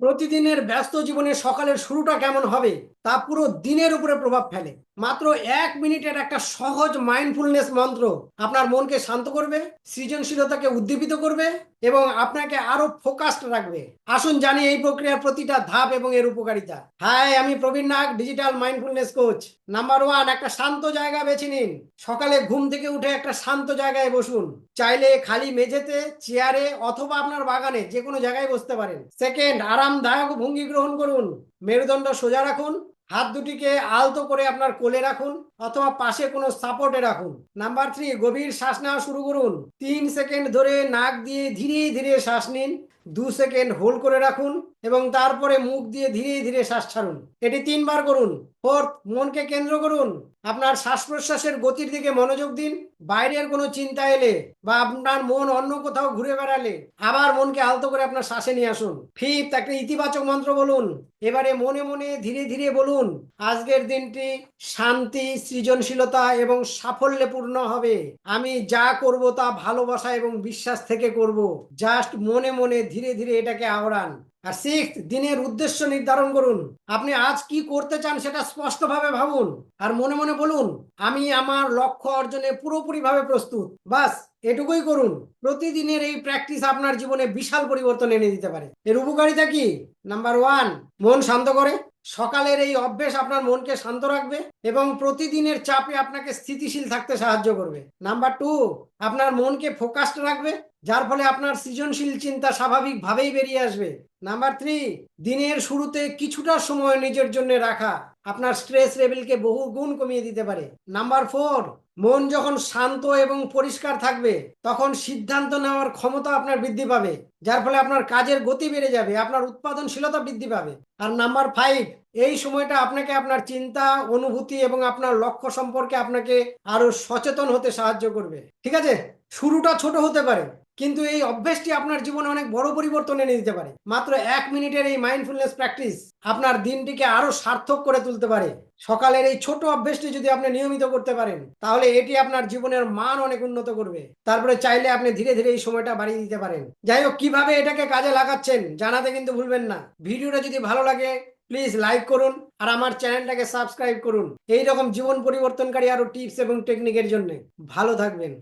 প্রতিদিনের ব্যস্ত জীবনে সকালের শুরুটা কেমন হবে, তা পুরো দিনের উপরে প্রভাব ফেলে। মাত্র এক মিনিটের একটা সহজ মাইন্ডফুলনেস মন্ত্র আপনার মনকে শান্ত করবে, সৃজনশীলতাকে উদ্দীপিত করবে এবং আপনাকে আরও ফোকাসড রাখবে। আসুন জানি এই প্রক্রিয়ার প্রতিটা ধাপ এবং এর উপকারিতা। হাই আমি Prabin Nag digital mindfulness coach number one একটা শান্ত জায়গা বেছে নিন। সকালে ঘুম থেকে উঠে একটা শান্ত জায়গায় বসুন। চাইলে খালি মেঝেতে চেয়ারে অথবা আপনার বাগানে যে কোনো জায়গায় বসতে পারেন। সেকেন্ড আরামদায়ক ভঙ্গি গ্রহণ করুন, মেরুদণ্ড সোজা রাখুন, হাত দুটিকে আলতো করে আপনার কোলে রাখুন অথবা পাশে কোনো সাপোর্টে রাখুন। নাম্বার থ্রি, গভীর শ্বাস নেওয়া শুরু করুন। তিন সেকেন্ড ধরে নাক দিয়ে ধীরে ধীরে শ্বাস নিন। দু সেকেন্ড হোল্ড করে রাখুন এবং তারপরে মুখ দিয়ে ধীরে ধীরে শ্বাস ছাড়ুন। এটি তিনবার করুন। ফোর্থ, মনকে কেন্দ্র করুন। আপনার শ্বাস প্রশ্বাসের গতির দিকে মনোযোগ দিন। বাইরের কোনো চিন্তা এলে বা আপনার মন অন্য কোথাও ঘুরে বেড়ালে আবার মনকে আলতো করে আপনার শ্বাসে নিয়ে আসুন। ফিফথ, একটা ইতিবাচক মন্ত্র বলুন। এবারে মনে মনে ধীরে ধীরে বলুন, আজকের দিনটি শান্তি, সৃজনশীলতা এবং সাফল্যে পূর্ণ হবে। আমি যা করব তা ভালোবাসা এবং বিশ্বাস থেকে করব। জাস্ট মনে মনে ধীরে ধীরে এটাকে আওড়ান আর সিক্স, দিনের উদ্দেশ্য নির্ধারণ করুন। আপনি আজ কি করতে চান সেটা স্পষ্টভাবে ভাবুন। আর মনে মনে বলুন, আমি আমার লক্ষ্য অর্জনে পুরোপুরিভাবে প্রস্তুত। বাস, এটুকুই করুন। প্রতিদিনের এই প্র্যাকটিস আপনার জীবনে বিশাল পরিবর্তন এনে দিতে পারে। এর উপকারিতা কি? নাম্বার ওয়ান, মন শান্ত করে। সকালের এই অভ্যেস আপনার মনকে শান্ত রাখবে এবং প্রতিদিনের চাপে আপনাকে স্থিতিশীল থাকতে সাহায্য করবে। নাম্বার টু, আপনার মনকে ফোকাসড রাখবে। যার ফলে আপনার সৃজনশীল চিন্তা স্বাভাবিকভাবেই বেরিয়ে আসবে। নাম্বার থ্রি দিনের শুরুতে কিছুটা সময় নিজের জন্য রাখা। আপনার স্ট্রেস লেভেলকে বহু গুণ কমিয়ে দিতে পারে। নাম্বার ফোর মন যখন শান্ত এবং পরিষ্কার থাকবে, তখন সিদ্ধান্ত নেওয়ার ক্ষমতা আপনার বৃদ্ধি পাবে। যার ফলে আপনার কাজের গতি বেড়ে যাবে, আপনার উৎপাদনশীলতা বৃদ্ধি পাবে। আর নাম্বার ফাইভ এই সময়টা আপনাকে আপনার চিন্তা, অনুভূতি এবং আপনার লক্ষ্য সম্পর্কে আপনাকে আরও সচেতন হতে সাহায্য করবে। ঠিক আছে? শুরুটা ছোট হতে পারে, কিন্তু এই অভ্যেসটি আপনার জীবনে অনেক বড় পরিবর্তন এনে দিতে পারে। মাত্র এক মিনিটের এই মাইন্ডফুলনেস প্র্যাকটিস আপনার দিনটিকে আরও সার্থক করে তুলতে পারে। সকালের এই ছোট অভ্যেসটি যদি আপনি নিয়মিত করতে পারেন, তাহলে এটি আপনার জীবনের মান অনেক উন্নত করবে। তারপরে চাইলে আপনি ধীরে ধীরে এই সময়টা বাড়িয়ে দিতে পারেন। যাই হোক, কীভাবে এটাকে কাজে লাগাচ্ছেন জানাতে কিন্তু ভুলবেন না। ভিডিওটা যদি ভালো লাগে প্লিজ লাইক করুন আর আমার চ্যানেলটাকে সাবস্ক্রাইব করুন। এই রকম জীবন পরিবর্তনকারী আরও টিপস এবং টেকনিকের জন্য। ভালো থাকবেন।